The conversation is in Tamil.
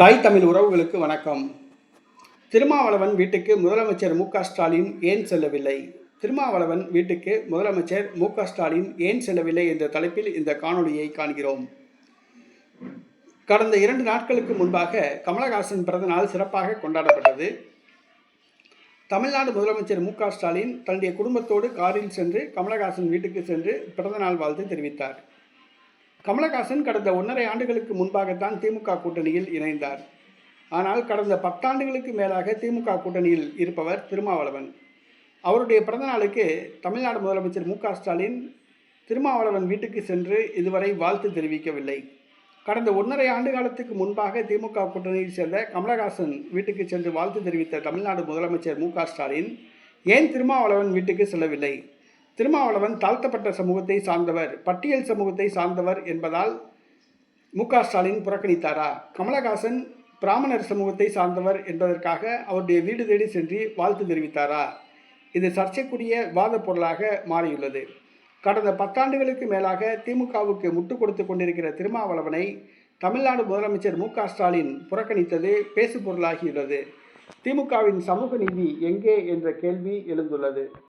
தாய் தமிழ் உறவுகளுக்கு வணக்கம். திருமாவளவன் வீட்டுக்கு முதலமைச்சர் மு ஸ்டாலின் ஏன் செல்லவில்லை? திருமாவளவன் வீட்டுக்கு முதலமைச்சர் மு ஸ்டாலின் ஏன் செல்லவில்லை என்ற தலைப்பில் இந்த காணொலியை காண்கிறோம். கடந்த இரண்டு நாட்களுக்கு முன்பாக கமலஹாசன் பிறந்தநாள் சிறப்பாக கொண்டாடப்பட்டது. தமிழ்நாடு முதலமைச்சர் மு ஸ்டாலின் தன்னுடைய குடும்பத்தோடு காரில் சென்று கமலஹாசன் வீட்டுக்கு சென்று பிறந்தநாள் வாழ்த்து தெரிவித்தார். கமலஹாசன் கடந்த ஒன்றரை ஆண்டுகளுக்கு முன்பாகத்தான் திமுக கூட்டணியில் இணைந்தார். ஆனால் கடந்த பத்தாண்டுகளுக்கு மேலாக திமுக கூட்டணியில் இருப்பவர் திருமாவளவன். அவருடைய பிறந்த நாளுக்கு தமிழ்நாடு முதலமைச்சர் மு ஸ்டாலின் திருமாவளவன் வீட்டுக்கு சென்று இதுவரை வாழ்த்து தெரிவிக்கவில்லை. கடந்த ஒன்றரை ஆண்டு காலத்துக்கு முன்பாக திமுக கூட்டணியில் சேர்ந்த கமலஹாசன் வீட்டுக்கு சென்று வாழ்த்து தெரிவித்த தமிழ்நாடு முதலமைச்சர் மு ஸ்டாலின் ஏன் திருமாவளவன் வீட்டுக்கு செல்லவில்லை? திருமாவளவன் தாழ்த்தப்பட்ட சமூகத்தை சார்ந்தவர் பட்டியல் சமூகத்தை சார்ந்தவர் என்பதால் மு க ஸ்டாலின் புறக்கணித்தாரா? கமலஹாசன் பிராமணர் சமூகத்தை சார்ந்தவர் என்பதற்காக அவருடைய வீடு தேடி சென்று வாழ்த்து தெரிவித்தாரா? இது சர்ச்சைக்குரிய வாத பொருளாக மாறியுள்ளது. கடந்த பத்தாண்டுகளுக்கு மேலாக திமுகவுக்கு முட்டுக் கொடுத்து கொண்டிருக்கிற திருமாவளவனை தமிழ்நாடு முதலமைச்சர் மு க ஸ்டாலின் புறக்கணித்தது பேசு பொருளாகியுள்ளது திமுகவின் சமூக நீதி எங்கே என்ற கேள்வி எழுந்துள்ளது.